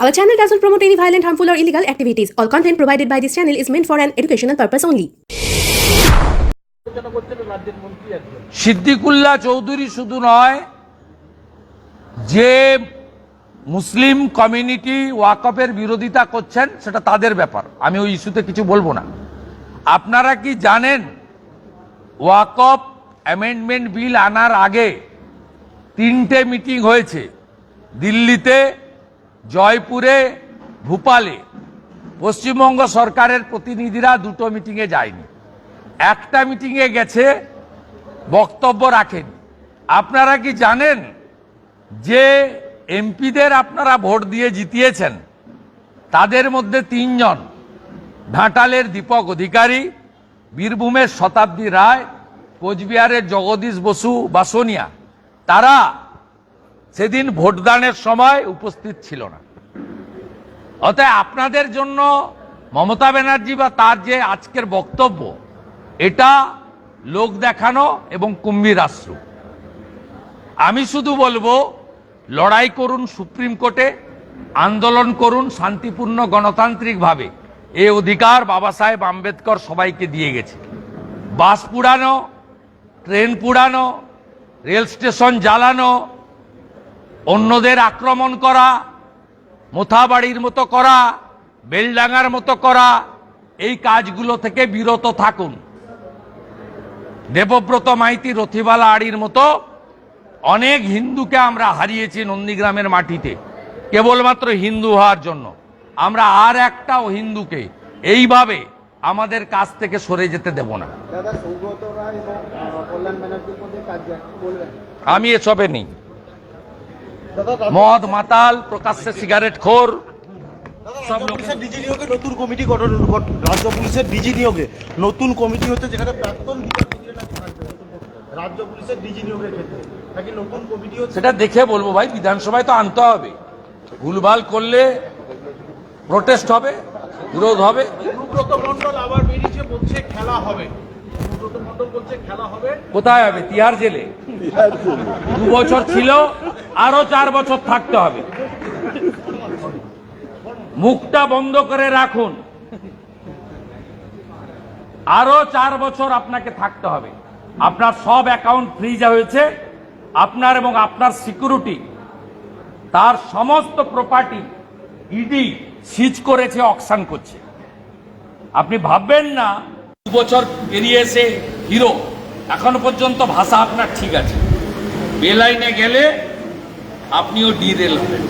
Our channel doesn't promote any violent, harmful, or illegal activities. All content provided by this channel is meant for an educational purpose only. Siddiqullah Chowdhury শুধু নয় যে Muslim community ওয়াকফের বিরোধিতা করছেন সেটা তাদের ব্যাপার আমি ওই ইস্যুতে কিছু বলব না আপনারা কি জানেন ওয়াকফ অ্যামেন্ডমেন্ট বিল আনার আগে তিনটে মিটিং হয়েছে দিল্লিতে জয়পুরে, ভূপালে পশ্চিমবঙ্গ সরকারের প্রতিনিধিরা দুটো মিটিংয়ে যায়নি। একটা মিটিংয়ে গেছে, বক্তব্য রাখেন। আপনারা কি জানেন যে এমপিদের আপনারা ভোট দিয়ে জিতিয়েছেন, তাদের মধ্যে তিনজন ঘাটালের দীপক অধিকারী, বীরভূমের শতাব্দী রায়, কোচবিহারের জগদীশ বসু বাসনিয়া তারা সেদিন ভোটদানের সময় উপস্থিত ছিল না। অতএব আপনাদের জন্য মমতা ব্যানার্জি বা তার যে আজকের বক্তব্য, এটা লোক দেখানো এবং কুম্ভীর আশ্রু। আমি শুধু বলব, লড়াই করুন সুপ্রিম কোর্টে, আন্দোলন করুন শান্তিপূর্ণ গণতান্ত্রিকভাবে। এ অধিকার বাবা সাহেব আম্বেদকর সবাইকে দিয়ে গেছে। বাস পুড়ানো, ট্রেন পুড়ানো, রেল স্টেশন জ্বালানো অন্যদের আক্রমণ করা মোথাবাড়ির মতো করা বেলডাঙ্গার মতো করা এই কাজগুলো থেকে বিরত থাকুন। দেবব্রত মাইতি রথিবালা আড়ির মতো অনেক হিন্দুকে আমরা হারিয়েছি নন্দীগ্রামের মাটিতে কেবলমাত্র হিন্দু হওয়ার জন্য। আমরা আর একটাও হিন্দুকে এইভাবে আমাদের কাছ থেকে সরে যেতে দেব না। আমি এসবে নেই। মদ মাতাল প্রকাশ্যে সিগারেট খোর পুলিশের ডিজি নিয়োগে নতুন কমিটি গঠন রাজ্য পুলিশের ডিজি নিয়োগে নতুন কমিটি হচ্ছে যেখানে প্রাক্তন। রাজ্য পুলিশের ডিজি নিয়োগের ক্ষেত্রে। নাকি নতুন কমিটি হচ্ছে সেটা দেখে বলব ভাই বিধানসভায় তো আনতে হবে। ভুলভাল করলে প্রোটেস্ট হবে বিরোধ হবে। অনুব্রত মণ্ডল আবার বেরিয়েছে বলছে খেলা হবে। বলছে খেলা হবে। কোথায় হবে? তিহার জেলে। দু বছর ছিল আরও চার বছর থাকতে হবে। মুখটা বন্ধ করে রাখুন। আরও চার বছর আপনাকে থাকতে হবে। আপনার সব অ্যাকাউন্ট ফ্রিজ হয়েছে। আপনার এবং আপনার সিকিউরিটি, তার সমস্ত প্রপার্টি ইডি সিজ করেছে, অকশন করছে। আপনি ভাববেন না, দু বছর পেরিয়ে এসে হিরো, এখনও পর্যন্ত ভাষা আপনার ঠিক আছে। বেলাইনে গেলে আপনিও ডিরেল হবেন